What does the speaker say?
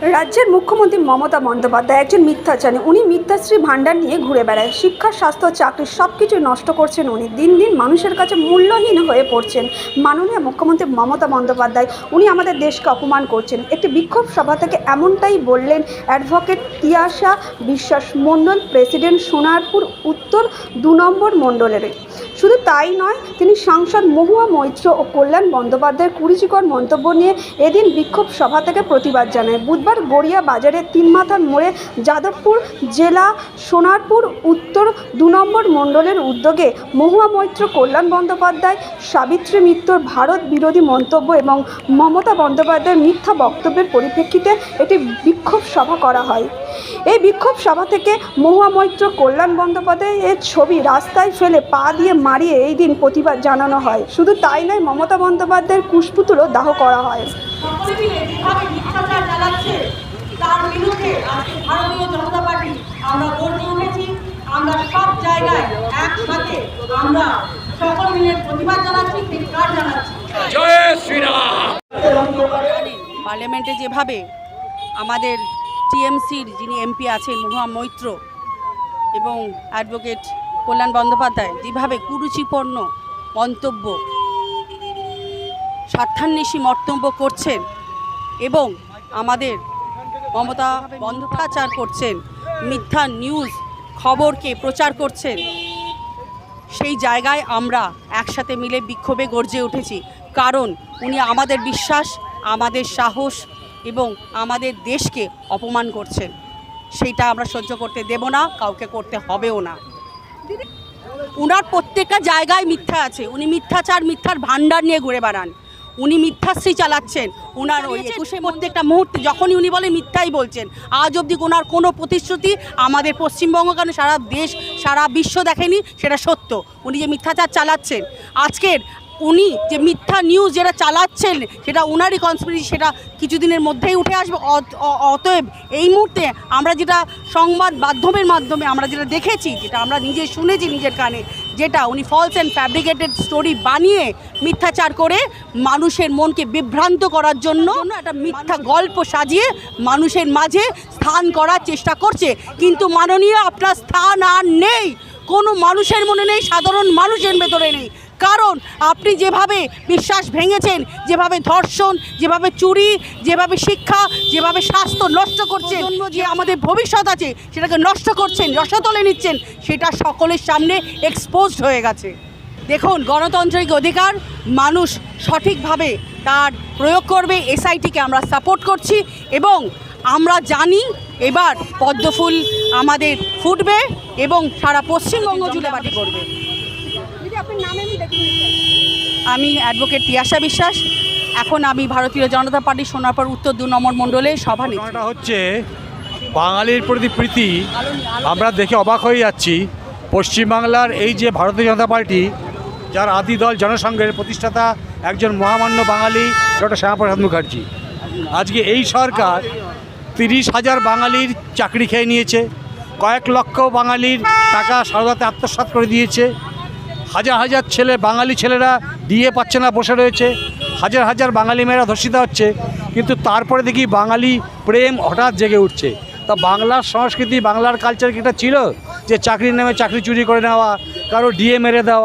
রাজ্যের মুখ্যমন্ত্রী মমতা বন্দ্যোপাধ্যায় একজন মিথ্যাচারী। উনি মিথ্যাশ্রী ভাণ্ডার নিয়ে ঘুরে বেড়ায়। শিক্ষা, স্বাস্থ্য, চাকরি সব কিছু নষ্ট করছেন উনি। দিন দিন মানুষের কাছে মূল্যহীন হয়ে পড়ছেন মাননীয় মুখ্যমন্ত্রী মমতা বন্দ্যোপাধ্যায়। উনি আমাদের দেশকে অপমান করছেন। একটি বিক্ষোভ সভা থেকে এমনটাই বললেন অ্যাডভোকেট তিয়াশা বিশ্বাস মণ্ডল, প্রেসিডেন্ট সোনারপুর, উত্তর দু নম্বর মণ্ডলের। শুধু তাই নয়, তিনি সাংসদ মহুয়া মৈত্র ও কল্যাণ বন্দ্যোপাধ্যায়ের কুরুচিকর মন্তব্য নিয়ে এদিন বিক্ষোভ সভা থেকে প্রতিবাদ জানায়। বুধবার গড়িয়া বাজারের তিন মাথার মোড়ে যাদবপুর জেলা সোনারপুর উত্তর দু নম্বর মণ্ডলের উদ্যোগে মহুয়া মৈত্র কল্যাণ বন্দ্যোপাধ্যায়, সাবিত্রী মিত্রর ভারত বিরোধী মন্তব্য এবং মমতা বন্দ্যোপাধ্যায়ের মিথ্যা বক্তব্যের পরিপ্রেক্ষিতে একটি বিক্ষোভ সভা করা হয়। এই বিক্ষোভ সভা থেকে মহুয়া মৈত্র কল্যাণ বন্দ্যোপাধ্যায়ের ছবি রাস্তায় ফেলে পা দিয়ে মারিয়ে এই দিন প্রতিবাদ জানানো হয়। শুধু তাই নয় মমতা বন্দ্যোপাধ্যায়ের কুশপুতুলও দাহ করা হয়। সকলে মিলে যেভাবে মিথ্যাচার চালাচ্ছে তার বিরুদ্ধে আজকে ভারতীয় জনতা পার্টি আমরা গর্জে উঠেছি আমরা সব জায়গায় একসাথে আমরা সকল মিলে প্রতিবাদ জানাচ্ছি ধিক্কার জানাচ্ছি পার্লামেন্টে যেভাবে আমাদের টিএমসির যিনি এমপি আছেন মহুয়া মৈত্র এবং অ্যাডভোকেট কল্যাণ বন্দ্যোপাধ্যায়, যেভাবে কুরুচিপূর্ণ মন্তব্য, স্বার্থান্বেষী মন্তব্য করছেন এবং আমাদের মমতা বন্দ্যোপাচার করছেন, মিথ্যা নিউজ খবরকে প্রচার করছেন, সেই জায়গায় আমরা একসাথে মিলে বিক্ষোভে গর্জে উঠেছি। কারণ উনি আমাদের বিশ্বাস, আমাদের সাহস এবং আমাদের দেশকে অপমান করছেন সেইটা আমরা সহ্য করতে দেব না কাউকে করতে হবেও না। উনার প্রত্যেকটা জায়গায় মিথ্যা আছে। উনি মিথ্যাচার মিথ্যার ভাণ্ডার নিয়ে ঘুরে বেড়ান। উনি মিথ্যাশ্রী চালাচ্ছেন। ওনার ওই একুশে প্রত্যেকটা মুহূর্তে যখনই উনি বলে মিথ্যাই বলছেন আজ অবধি ওনার কোনো প্রতিশ্রুতি আমাদের পশ্চিমবঙ্গ কেন সারা দেশ সারা বিশ্ব দেখেনি সেটা সত্য। উনি যে মিথ্যাচার চালাচ্ছেন আজকের উনি যে মিথ্যা নিউজ যেটা চালাচ্ছেন, সেটা উনারই কনস্পিরেসি সেটা কিছুদিনের মধ্যেই উঠে আসবে। অতএব এই মুহূর্তে আমরা যেটা সংবাদ মাধ্যমের মাধ্যমে আমরা যেটা দেখেছি, যেটা আমরা নিজে শুনেছি নিজের কানে, যেটা উনি ফলস অ্যান্ড ফ্যাব্রিকেটেড স্টোরি বানিয়ে মিথ্যাচার করে মানুষের মনকে বিভ্রান্ত করার জন্য একটা মিথ্যা গল্প সাজিয়ে মানুষের মাঝে স্থান করার চেষ্টা করছে। কিন্তু মাননীয়, আপনার স্থান আর নেই। কোনো মানুষের মনে নেই, সাধারণ মানুষের ভেতরে নেই। কারণ আপনি যেভাবে বিশ্বাস ভেঙেছেন যেভাবে ধর্ষণ যেভাবে চুরি যেভাবে শিক্ষা যেভাবে স্বাস্থ্য নষ্ট করছেন যে আমাদের ভবিষ্যৎ আছে সেটাকে নষ্ট করছেন রসতলে নিচ্ছেন সেটা সকলের সামনে এক্সপোজড হয়ে গেছে। দেখুন গণতান্ত্রিক অধিকার মানুষ সঠিকভাবে তার প্রয়োগ করবে এসআইটিকে আমরা সাপোর্ট করছি এবং আমরা জানি এবার পদ্মফুল আমাদের ফুটবে এবং সারা পশ্চিমবঙ্গ জুড়ে বাটি করবে। আমি অ্যাডভোকেট তিয়াশা বিশ্বাস। এখন আমি ভারতীয় জনতা পার্টি সোনারপুর উত্তর দু নম্বর মণ্ডলে সভা নিচ্ছি হচ্ছে বাঙালির প্রতি প্রীতি। আমরা দেখে অবাক হয়ে যাচ্ছি। পশ্চিমবাংলার এই যে ভারতীয় জনতা পার্টি যার আদি দল জনসংঘের প্রতিষ্ঠাতা একজন মহামান্য বাঙালি ডক্টর শ্যামাপ্রসাদ মুখার্জি। আজকে এই সরকার তিরিশ হাজার বাঙালির চাকরি খেয়ে নিয়েছে। কয়েক লক্ষ বাঙালির টাকা সারদাতে আত্মসাৎ করে দিয়েছে। হাজার হাজার ছেলে, বাঙালি ছেলেরা দিয়ে পাচ্ছে না, বসে রয়েছে। হাজার হাজার বাঙালি মেয়েরা ধর্ষিত হচ্ছে। কিন্তু তারপরে দেখি বাঙালি প্রেম হঠাৎ জেগে উঠছে। তা বাংলার সংস্কৃতি, বাংলার কালচার কি ছিল? যে চাকরির নামে চাকরি চুরি করে নেওয়া, কারও ডিএ মেরে দেওয়া